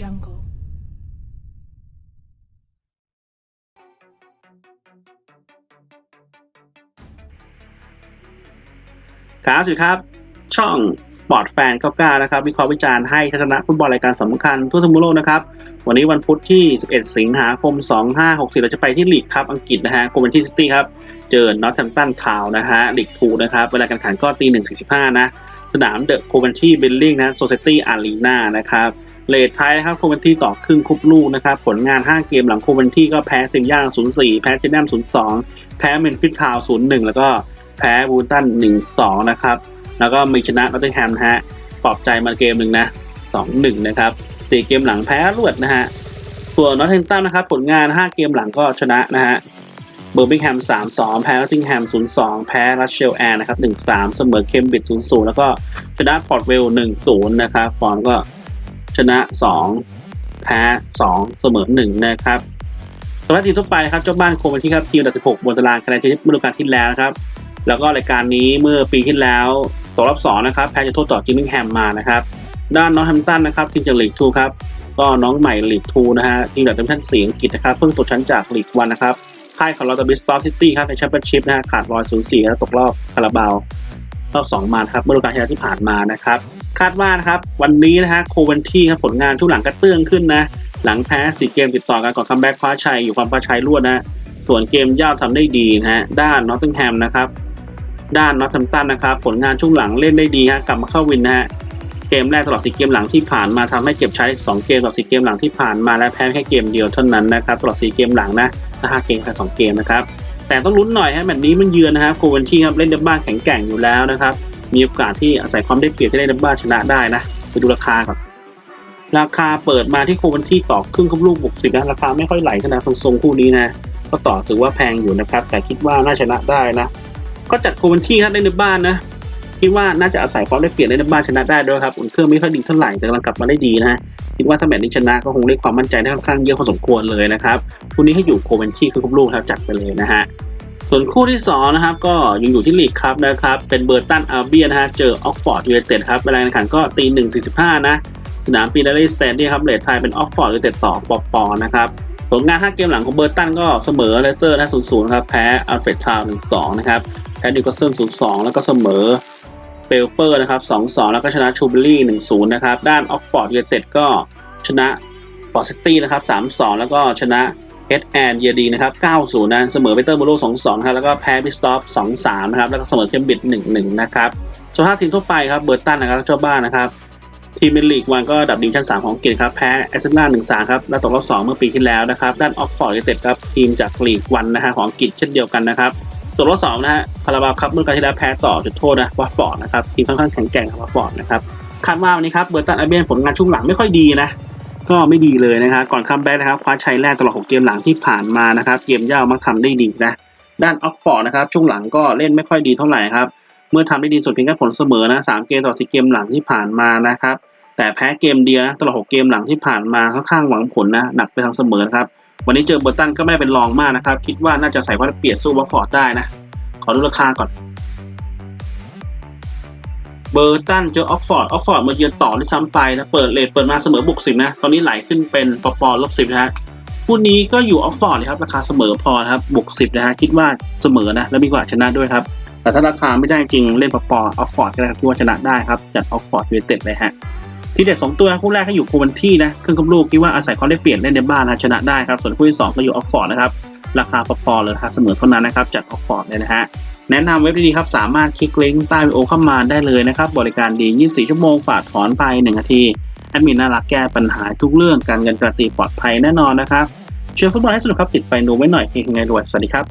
jungle. ครับสวัสดีครับ ช่องบอร์ดแฟน99นะครับวิเคราะห์วิจารณ์ให้ทัศนะฟุตบอลรายการสำคัญทั่วทั้งโลกนะครับ วันนี้วันพุธที่ 11 สิงหาคม 2564 เราจะไปที่ลีกครับ อังกฤษนะฮะโคเวนที่ซิตี้ครับ เจอนอตแ a มตันทาวนะฮะลีก2นะครับ เวลาการแข่งขันก็ตี1.45 นะ สนามเดอะโคเวนที่เบลลิงนะโซเซตี้อารีนานะครับ เลทท้ายนะครับโคเวนที่ต่อครึ่งคุบลูกนะครับ ผลงาน 5 เกมหลังโคเวนที่ก็แพ้เซมย่าง 0-4 แพ้เจนแนม0-2 แพ้เมนฟิตทาว 0-1 แล้วก็แพ้บูลตัน 1-2 นะครับ แล้วก็มีชนะนอตติงแฮมนะฮะปลอบใจมาเกมหนึ่งนะ 2-1 นะครับสี่เกมหลังแพ้รวดนะฮะส่วนนอตเทนตันนะครับ ผลงาน 5 เกมหลังก็ชนะนะฮะเบอร์มิงแฮม 3-2 แพ้นอตติงแฮม 0-2 แพ้รัชเชลแอร์นะครับ 1-3 เสมอเคมบริดจ์0-0 แล้วก็ชนะพอร์ตเวล 1-0 นะครับฟอร์มก็ ชนะ 2 แพ้ 2 เสมอ 1 นะครับสำหรับทีมทั่วไปนะครับเจ้าบ้านโคเวนที่ครับทีมอันดับ16บนตารางคะแนนชนิดฤดูกาลที่แล้วนะครับ แล้วก็รายการนี้เมื่อปีที่แล้วตกรอบ2นะครับแพ้จุดโทษต่อจิมมิงแฮมมานะครับ ด้านน้องแฮมตันนะครับทีมจากลีก2ครับก็น้องใหม่ลีก2นะฮะทีมจากดิวิชั่น4อังกฤษนะครับเพิ่งตกชั้นจากลีก1นนะครับพ่ายของลอตบิสตอฟซิตี้ครับในแชมเปี้ยนชิพนะฮะขาดรอย0-4แล้วตกรอบคาราบาว รอบ2มาครับเมื่อฤดูกาลที่แล้วที่ผ่านมานะครับ คาดว่านะครับวันนี้นะฮะโคเวนที่ครับผลงานช่วงหลังกระเตื้องขึ้นนะหลังแพ้4เกมติดต่อกันก่อนคัมแบ็กคว้าชัยอยู่ความคว้าชัยรวดนะส่วนเกมย่าวทำได้ดีนะฮะด้านนอตติงแฮมนะครับด้านนอตแ a มตันนะครับผลงานช่วงหลังเล่นได้ดีฮะกลับมาเข้าวินนะฮะเกมแรกตลอด 4 เกมหลังที่ผ่านมาทำให้เก็บใช้ 2 เกมตลอด 4 เกมหลังที่ผ่านมาและแพ้แค่เกมเดียวเท่านั้นนะครับตลอด 4 เกมหลังนะห้าเกมแค่2เกมนะครับ แต่ต้องลุ้นหน่อยฮะแบบนี้มันเยือนนะครับโคเวนที่ครับเล่นดับบ้านแข็งแกร่งอยู่แล้วนะครับ มีโอกาสที่อาศัยความได้เปรียบที่ได้ดับบ้านชนะได้นะไปดูราคาก่อนราคาเปิดมาที่โคเวนที่ต่อครึ่งครบลูกบุกสิบนะราคาไม่ค่อยไหลขนาดทรงๆคู่นี้นะก็ต่อถือว่าแพงอยู่นะครับ แต่คิดว่าน่าชนะได้นะ ก็จัดโคเวนที่ครับได้ในบ้านนะ คิดว่าน่าจะอาศัยความได้เปรียบในบ้านชนะได้ด้วยครับอุ่นเครื่องไม่ค่อยดีเท่าไหร่แต่กำลังกลับมาได้ดีนะฮะคิดว่าถ้าแมตช์นี้ชนะก็คงได้ความมั่นใจได้ค่อนข้างเยอะพอสมควรเลยนะครับคู่นี้ให้อยู่โคเวนที่คือครบลูกครับจัดไปเลยนะฮะส่วนคู่ที่สองนะครับก็ยังอยู่ที่ลีกครับนะครับเป็นเบอร์ตันอาร์เบียนะฮะเจอออกฟอร์ดยูไนเต็ดครับเวลาแข่งขันก็ตีหนึ่งสี่สิบห้านะสนามปีดารีสแตนดี้ครับเลทไทยเป็นออกฟอร์ดยูไนเต็ดต่อปอปอนะครับผลงาน 5 เกมหลังของเบอร์ตันก็เสมอเลสเตอร์นะ0 0ครับแพ้อัลเฟรดทาวน์1-2นะครับแพ้นิวคาสเซิล0-2แล้วก็เสมอ เปลเปอร์นะครับ 2-2 แล้วก็ชนะชูเบอรี่1-0 นะครับ ด้านออกฟอร์ดยูไนเต็ดก็ชนะฟอร์ซิตี้นะครับ 3-2 แล้วก็ชนะเฮดแอนเยดีนะครับ 9-0 นะ เสมอเบเตอร์โบโล2-2 ครับ แล้วก็แพ้บิสตอฟ2-3 นะครับ แล้วก็เสมอเคมบิด1-1 นะครับส่วนห้าทีมทั่วไปครับ เบอร์ตันนะครับเจ้าบ้านนะครับทีมเมลีกวันก็ดับดิวิชั่น3 ของอังกฤษครับ แพ้แอสเซนนา1-3ครับ และตกรอบ2เมื่อปีที่แล้วนะครับ ด้านออกฟอร์ดยูไนเต็ดครับ ทีมจากลีกวันนะฮะของอังกฤษเช่นเดียวกันนะครับ ส่วนรอบสองนะฮะคาราบาวครับเมื่อการที่แล้วแพ้ต่อจุดโทษนะวัตฟอร์ดนะครับทีมค่อนข้างแข็งแกร่งครับวัตฟอร์ดนะครับคาดว่าวันนี้ครับเบอร์ตันอาเบียนผลงานช่วงหลังไม่ค่อยดีนะก็ไม่ดีเลยนะครับก่อนคัมแบ็กนะครับคว้าชัยแรกตลอดของเกมหลังที่ผ่านมานะครับเกมย่าวมักทำได้ดีนะด้านออกฟอร์ดนะครับช่วงหลังก็เล่นไม่ค่อยดีเท่าไหร่ครับเมื่อทำได้ดีสุดเพียงแค่ผลเสมอนะสามเกมต่อสี่เกมหลังที่ผ่านมานะครับแต่แพ้เกมเดียวนะตลอดหกเกมหลังที่ผ่านมาค่อนข้างหวังผลนะหนักไปทางเสมอครับ วันนี้เจอเบอร์ตันก็ไม่เป็นรองมากนะครับ คิดว่าน่าจะใส่ความเปรียบสู้วัตฟอร์ดได้นะ ขอดูราคาก่อน เบอร์ตันเจอออกฟอร์ดออกฟอร์ดมาเยือนต่อด้วยซ้ำไปนะ เปิดเลทเปิดมาเสมอบวกสิบนะ ตอนนี้ไหลขึ้นเป็นปอปอลบสิบนะฮะคู่นี้ก็อยู่ออกฟอร์ดเลยครับ ราคาเสมอพอครับบวกสิบนะฮะ คิดว่าเสมอนะ แล้วมีกว่าชนะด้วยครับ แต่ถ้าราคาไม่ได้จริงเล่นปอปอออกฟอร์ดก็ได้ครับคิดว่าชนะได้ครับจัดออกฟอร์ดยูไนเต็ดเลยฮะ ทีเด็ดสองตัวคู่แรกก็อยู่โควันที่นะครึ่งกับลูกคิดว่าอาศัยความได้เปลี่ยนเล่นในบ้านนะชนะได้ครับ ส่วนคู่ที่สองก็อยู่ออกฟอร์ดนะครับราคาพอๆเลยราคาเสมอเท่านั้นนะครับจัดออกฟอร์ดเลยนะฮะแนะนำเว็บดีๆครับสามารถคลิกลิงก์ใต้วิดีโอเข้ามาได้เลยนะครับบริการดี 24 ชั่วโมงฝากถอนภาย1นาทีแอดมินน่ารักแก้ปัญหาทุกเรื่องการเงินการันตีปลอดภัยแน่นอนนะครับเชื่อฟุตบอลให้สนุกครับติดไปดูไว้หน่อยเฮงไงรวยสวัสดีครับ